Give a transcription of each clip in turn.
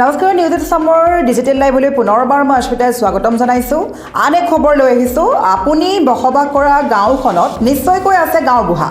নমস্কাৰ নিউজ আছামৰ ডিজিটেল লাইভলৈ পুনৰবাৰ মই অস্মিতাই স্বাগতম জনাইছোঁ। আন এক খবৰ লৈ আহিছোঁ আপুনি বসবাস কৰা গাঁওখনত নিশ্চয়কৈ আছে গাঁৱৰ বুঢ়া।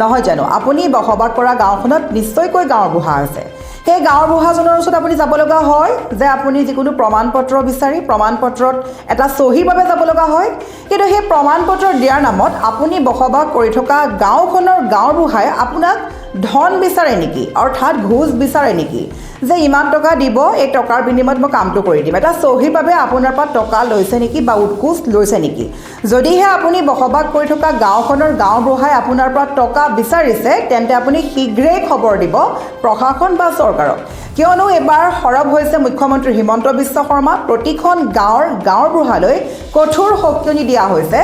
নহয় জানো আপুনি বসবাস কৰা গাঁওখনত নিশ্চয়কৈ গাঁৱৰ বুঢ়া আছে। সেই গাঁৱৰ বুঢ়াজনৰ ওচৰত আপুনি যাব লগা হয় যে আপুনি যিকোনো প্ৰমাণ পত্ৰ বিচাৰি প্ৰমাণ পত্ৰত এটা চহীৰ বাবে যাব লগা হয়। কিন্তু সেই প্ৰমাণ পত্ৰ দিয়াৰ নামত আপুনি বসবাস কৰি থকা গাঁওখনৰ গাঁৱৰ বুঢ়াই আপোনাক ধন বিচাৰে নেকি? অৰ্থাৎ ঘোচ বিচাৰে নেকি? যে ইমান টকা দিব এই টকাৰ বিনিময়ত মই কামটো কৰি দিম। এটা চহীৰ বাবে আপোনাৰ পৰা টকা লৈছে নেকি বা উৎকোচ লৈছে নেকি? যদিহে আপুনি বসবাস কৰি থকা গাঁওখনৰ গাঁওবুঢ়াই আপোনাৰ পৰা টকা বিচাৰিছে তেন্তে আপুনি শীঘ্ৰেই খবৰ দিব প্ৰশাসন বা চৰকাৰক। কিয়নো এইবাৰ সৰব হৈছে মুখ্যমন্ত্ৰী হিমন্ত বিশ্ব শৰ্মা। প্ৰতিখন গাঁৱৰ গাঁৱৰ বুঢ়ালৈ কঠোৰ সকিয়নি দিয়া হৈছে।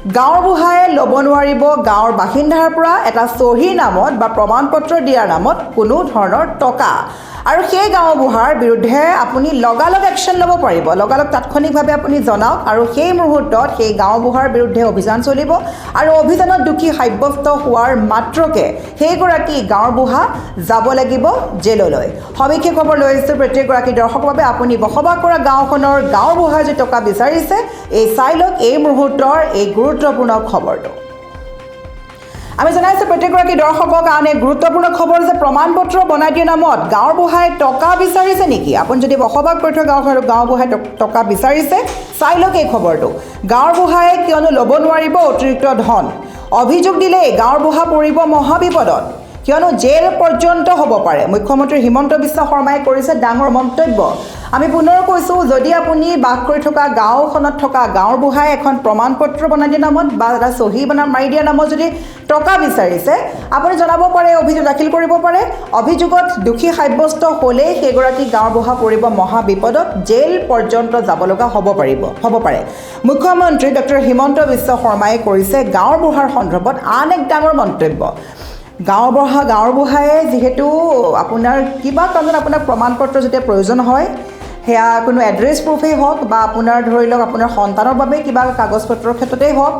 গাঁৱৰ বুঢ়াই ল'ব নোৱাৰিব গাঁৱৰ বাসিন্দাৰ পৰা এটা চহীৰ নামত বা প্ৰমাণ পত্ৰ দিয়াৰ নামত কোনো ধৰণৰ টকা। আৰু সেই গাঁও বুঢ়াৰ বিৰুদ্ধে আপুনি লগালগ একশ্যন ল'ব পাৰিব। লগালগ তাৎক্ষণিকভাৱে আপুনি জনাওক আৰু সেই মুহূৰ্তত সেই গাঁও বুঢ়াৰ বিৰুদ্ধে অভিযান চলিব আৰু অভিযানত দোষী সাব্যস্ত হোৱাৰ মাত্ৰকে সেইগৰাকী গাঁৱৰ বুঢ়া যাব লাগিব জেললৈ। সবিশেষ খবৰ লৈ আহিছোঁ প্ৰত্যেকগৰাকী দৰ্শকৰ বাবে আপুনি বসবাস কৰা গাঁওখনৰ গাঁৱৰ বুঢ়াই যে টকা বিচাৰিছে এই চাই লওক এই মুহূৰ্তৰ এই গুৰুত্বপূৰ্ণ খবৰটো। আমি জনাইছোঁ প্ৰত্যেকগৰাকী আন এক গুৰুত্বপূৰ্ণ খবৰ যে প্ৰমাণ পত্ৰ বনাই দিয়া নামত গাঁৱৰ বুঢ়াই টকা বিচাৰিছে নেকি? আপুনি যদি বসবাস কৰি থকা গাঁওখন গাঁৱৰ বুঢ়াই ট- টকা বিচাৰিছে চাই লওক এই খবৰটো। গাঁৱৰ বুঢ়াই কিয়নো ল'ব নোৱাৰিব অতিৰিক্ত ধন। অভিযোগ দিলেই গাঁৱৰ বুঢ়া পৰিব মহাবিপদত। কিয়নো জেল পৰ্যন্ত হ'ব পাৰে। মুখ্যমন্ত্ৰী হিমন্ত বিশ্ব শৰ্মাই কৰিছে ডাঙৰ মন্তব্য। আমি পুনৰ কৈছোঁ যদি আপুনি বাস কৰি থকা গাঁওখনত থকা গাঁৱৰ বুঢ়াই এখন প্ৰমাণ পত্ৰ বনাই দিয়া নামত বা এটা চহী বনাই মাৰি দিয়া নামত যদি টকা বিচাৰিছে আপুনি জনাব পাৰে অভিযোগ দাখিল কৰিব পাৰে। অভিযোগত দোষী সাব্যস্ত হ'লেই সেইগৰাকী গাঁৱৰ বুঢ়া পৰিব মহা বিপদত জেল পৰ্যন্ত যাব লগা হ'ব পাৰিব হ'ব পাৰে। মুখ্যমন্ত্ৰী ডক্টৰ হিমন্ত বিশ্ব শৰ্মাই কৰিছে গাঁৱৰ বুঢ়াৰ সন্দৰ্ভত আন এক ডাঙৰ মন্তব্য। গাঁৱৰ বুঢ়া গাঁৱৰ বুঢ়াই যিহেতু আপোনাৰ কিবা কাৰণত আপোনাক প্ৰমাণ পত্ৰ যেতিয়া প্ৰয়োজন হয় সেয়া কোনো এড্ৰেছ প্ৰুফেই হওক বা আপোনাৰ ধৰি লওক আপোনাৰ সন্তানৰ বাবে কিবা কাগজ পত্ৰৰ ক্ষেত্ৰতেই হওক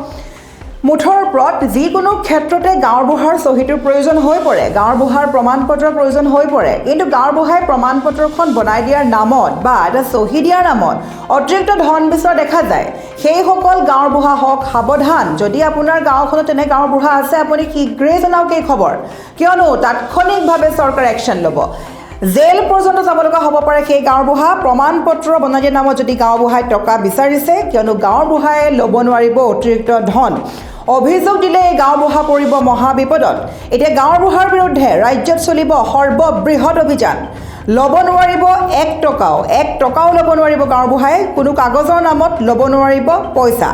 মুঠৰ ওপৰত যিকোনো ক্ষেত্ৰতে গাঁৱৰ বুঢ়াৰ চহীটোৰ প্ৰয়োজন হৈ পৰে। গাঁৱৰ বুঢ়াৰ প্ৰমাণ পত্ৰৰ প্ৰয়োজন হৈ পৰে। কিন্তু গাঁৱৰ বুঢ়াই প্ৰমাণ পত্ৰখন বনাই দিয়াৰ নামত বা এটা চহী দিয়াৰ নামত অতিৰিক্ত ধন বিচৰা দেখা যায়। সেইসকল গাঁৱৰ বুঢ়া হওক, সাৱধান। যদি আপোনাৰ গাঁওখনত তেনে গাঁৱৰ বুঢ়া আছে, আপুনি শীঘ্ৰেই জনাওক এই খবৰ। কিয়নো তাৎক্ষণিকভাৱে চৰকাৰে একশ্যন ল'ব। জেল পৰ্যন্ত যাব লগা হ'ব পাৰে সেই গাঁৱৰ বুঢ়া। প্ৰমাণ পত্ৰ বনাই দিয়াৰ নামত যদি গাঁও বুঢ়াই টকা বিচাৰিছে কিয়নো গাঁৱৰ বুঢ়াই ল'ব নোৱাৰিব অতিৰিক্ত ধন। অভিযোগ দিলে এই গাঁও বুঢ়া পৰিব মহা বিপদত এতিয়া গাঁৱৰ বুঢ়াৰ বিৰুদ্ধে ৰাজ্যত চলিব সৰ্ববৃহৎ অভিযান। ল'ব নোৱাৰিব এক টকাও। এক টকাও ল'ব নোৱাৰিব গাঁৱৰ বুঢ়াই। কোনো কাগজৰ নামত ল'ব নোৱাৰিব পইচা।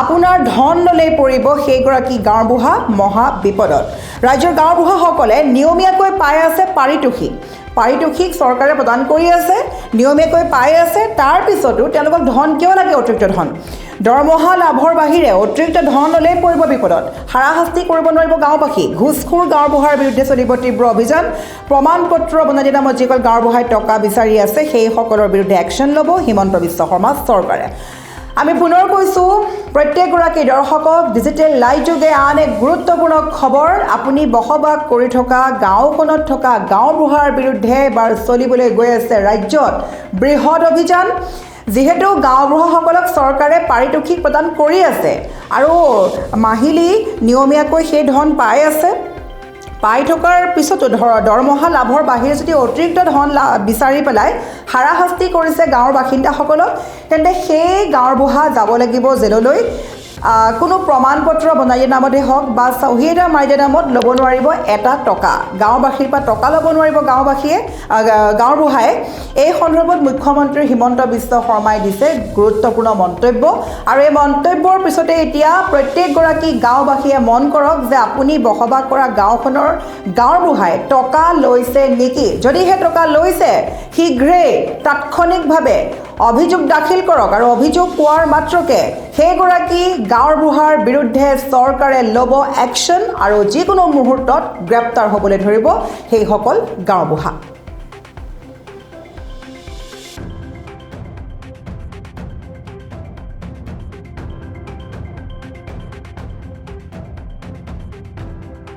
আপোনাৰ ধন ল'লেই পৰিব সেইগৰাকী গাঁৱৰ বুঢ়া মহা বিপদত ৰাজ্যৰ গাঁৱৰ বুঢ়াসকলে নিয়মীয়াকৈ পাই আছে পাৰিতোষিক। পাৰিতোষিক চৰকাৰে প্ৰদান কৰি আছে, নিয়মীয়াকৈ পাই আছে, তাৰ পিছতো তেওঁলোকক ধন কিয় লাগে অতিৰিক্ত ধন? দৰমহা লাভৰ বাহিৰে অতিৰিক্ত ধন ল'লেই পৰিব বিপদত। হাৰাশাস্তি কৰিব নোৱাৰিব গাঁওবাসী। ঘোচখোৰ গাঁৱৰ বুঢ়াৰ বিৰুদ্ধে চলিব তীব্ৰ অভিযান। প্ৰমাণ পত্ৰ বনাই নামত যিসকল গাঁৱৰ বুঢ়াই টকা বিচাৰি আছে সেইসকলৰ বিৰুদ্ধে একশ্যন ল'ব হিমন্ত বিশ্ব শৰ্মা চৰকাৰে। আমি পুনৰ কৈছোঁ প্ৰত্যেকগৰাকী দৰ্শকক ডিজিটেল লাইভ যোগে আন এক গুৰুত্বপূৰ্ণ খবৰ আপুনি বসবাস কৰি থকা গাঁওখনত থকা গাঁও বুঢ়াৰ বিৰুদ্ধে এবাৰ চলিবলৈ গৈ আছে ৰাজ্যত বৃহৎ অভিযান যিহেতু গাঁওবুঢ়াসকলক চৰকাৰে পাৰিতোষিক প্ৰদান কৰি আছে। আৰু মাহিলী নিয়মীয়াকৈ সেই ধন পাই আছে। পাই থকাৰ পিছতো ধৰ দৰমহা লাভৰ বাহিৰে যদি অতিৰিক্ত ধন লা বিচাৰি পেলাই হাৰাশাস্তি কৰিছে গাঁৱৰ বাসিন্দাসকলক তেন্তে সেই গাঁৱৰ বুঢ়া যাব লাগিব জেললৈ। কোনো প্ৰমাণ পত্ৰ দিয়া নামতে হওক বা চহী এটা নামত ল'ব নোৱাৰিব এটা টকা। গাঁওবাসীৰ পৰা টকা ল'ব নোৱাৰিব গাঁওবাসীয়ে গাঁৱৰ বুঢ়াই। এই সন্দৰ্ভত মুখ্যমন্ত্ৰী হিমন্ত বিশ্ব শৰ্মাই দিছে গুৰুত্বপূৰ্ণ মন্তব্য। আৰু এই মন্তব্যৰ পিছতে এতিয়া প্ৰত্যেকগৰাকী গাঁওবাসীয়ে মন কৰক যে আপুনি বসবাস কৰা গাঁওখনৰ গাঁৱৰ বুঢ়াই টকা লৈছে নেকি? যদিহে টকা লৈছে শীঘ্ৰেই তাৎক্ষণিকভাৱে অভিযোগ দাখিল কৰক আৰু অভিযোগ পোৱাৰ মাত্ৰকে সেইগৰাকী গাঁৱৰ বুঢ়াৰ বিৰুদ্ধে চৰকাৰে ল'ব একশ্যন আৰু যিকোনো মুহূৰ্তত গ্ৰেপ্তাৰ হ'বলৈ ধৰিব সেইসকল গাঁৱৰ বুঢ়া।